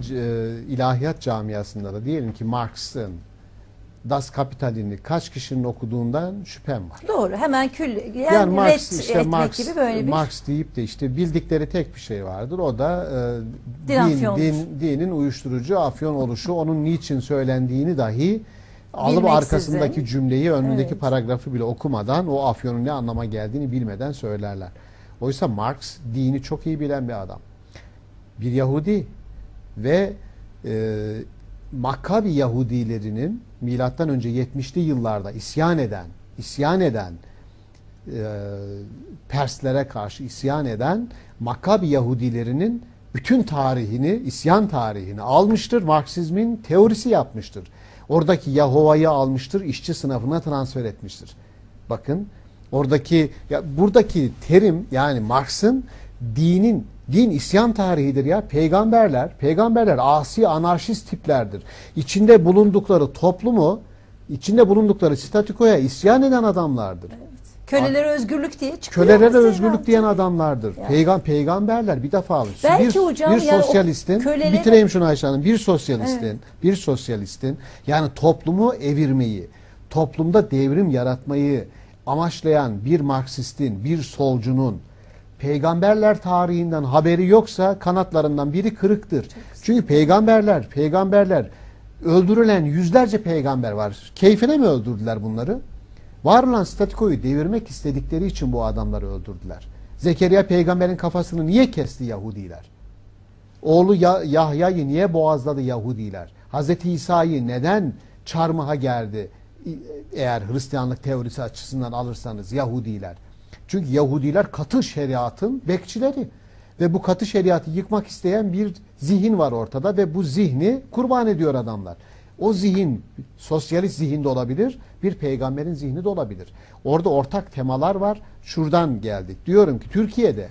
e, ilahiyat camiasında da diyelim ki Marx'ın Das Kapital'ini kaç kişinin okuduğundan şüphem var. Doğru. Hemen kül yani, Yani Marx işte etmek Marx, gibi böyle bir Marx deyip de işte bildikleri tek bir şey vardır. O da e, Din din, dinin uyuşturucu afyon oluşu, onun niçin söylendiğini dahi alıp arkasındaki cümleyi, önündeki Evet. paragrafı bile okumadan o afyonun ne anlama geldiğini bilmeden söylerler. Oysa Marx dini çok iyi bilen bir adam. Bir Yahudi ve e, Makkabi Yahudilerinin milattan önce 70'li yıllarda isyan eden, isyan eden e, Perslere karşı isyan eden Makkabi Yahudilerinin bütün tarihini, isyan tarihini almıştır. Marksizmin teorisi yapmıştır. Oradaki Yahova'yı almıştır, işçi sınıfına transfer etmiştir. Bakın oradaki ya buradaki terim yani Marx'ın dinin din isyan tarihidir ya. Peygamberler, peygamberler asi anarşist tiplerdir. İçinde bulundukları toplumu, içinde bulundukları statükoya isyan eden adamlardır. kölelere özgürlük diye çıkıyor. Kölelere özgürlük diyen adamlardır. Yani. Peygam peygamberler bir defa. Belki bir, hocam bir yani sosyalistin kölelere- bitireyim şunu Ayşe Hanım. Bir sosyalistin, bir sosyalistin yani toplumu evirmeyi, toplumda devrim yaratmayı amaçlayan bir Marksistin, bir solcunun peygamberler tarihinden haberi yoksa kanatlarından biri kırıktır. Çünkü peygamberler, peygamberler öldürülen yüzlerce peygamber var. Keyfine mi öldürdüler bunları? Var olan statikoyu devirmek istedikleri için bu adamları öldürdüler. Zekeriya peygamberin kafasını niye kesti Yahudiler? Oğlu Ya- Yahya'yı niye boğazladı Yahudiler? Hazreti İsa'yı neden çarmıha gerdi? İ- Eğer Hristiyanlık teorisi açısından alırsanız Yahudiler. Çünkü Yahudiler katı şeriatın bekçileri. Ve bu katı şeriatı yıkmak isteyen bir zihin var ortada ve bu zihni kurban ediyor adamlar. O zihin sosyalist zihinde olabilir, bir peygamberin zihni de olabilir. Orada ortak temalar var. Şuradan geldik. Diyorum ki Türkiye'de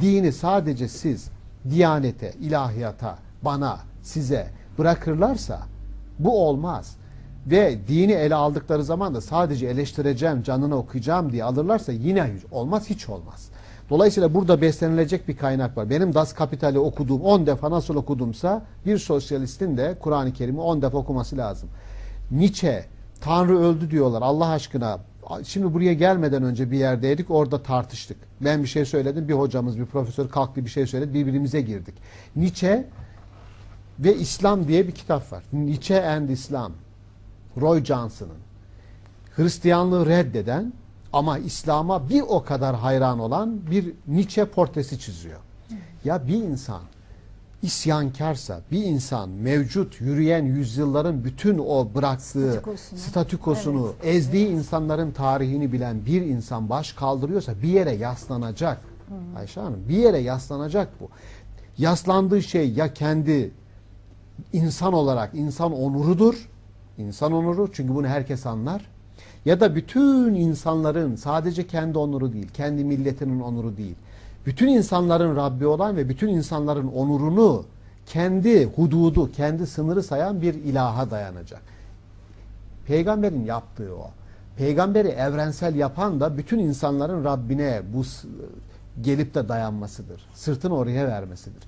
dini sadece siz diyanete, ilahiyata, bana, size bırakırlarsa bu olmaz. Ve dini ele aldıkları zaman da sadece eleştireceğim, canını okuyacağım diye alırlarsa yine olmaz, hiç olmaz. Dolayısıyla burada beslenilecek bir kaynak var. Benim Das Kapital'i okuduğum 10 defa nasıl okudumsa bir sosyalistin de Kur'an-ı Kerim'i 10 defa okuması lazım. Nietzsche, Tanrı öldü diyorlar Allah aşkına. Şimdi buraya gelmeden önce bir yerdeydik orada tartıştık. Ben bir şey söyledim bir hocamız bir profesör kalktı bir şey söyledi birbirimize girdik. Nietzsche ve İslam diye bir kitap var. Nietzsche and Islam. Roy Johnson'ın. Hristiyanlığı reddeden ama İslam'a bir o kadar hayran olan bir Nietzsche portresi çiziyor. Ya bir insan isyankarsa, bir insan mevcut yürüyen yüzyılların bütün o bıraktığı Statükosunu. statükosunu, ezdiği insanların tarihini bilen bir insan baş kaldırıyorsa bir yere yaslanacak. Ayşe Hanım bir yere yaslanacak bu. Yaslandığı şey ya kendi insan olarak insan onurudur. İnsan onuru çünkü bunu herkes anlar. Ya da bütün insanların sadece kendi onuru değil, kendi milletinin onuru değil. Bütün insanların Rabbi olan ve bütün insanların onurunu kendi hududu, kendi sınırı sayan bir ilaha dayanacak. Peygamberin yaptığı o. Peygamberi evrensel yapan da bütün insanların Rabbine bu gelip de dayanmasıdır. Sırtını oraya vermesidir.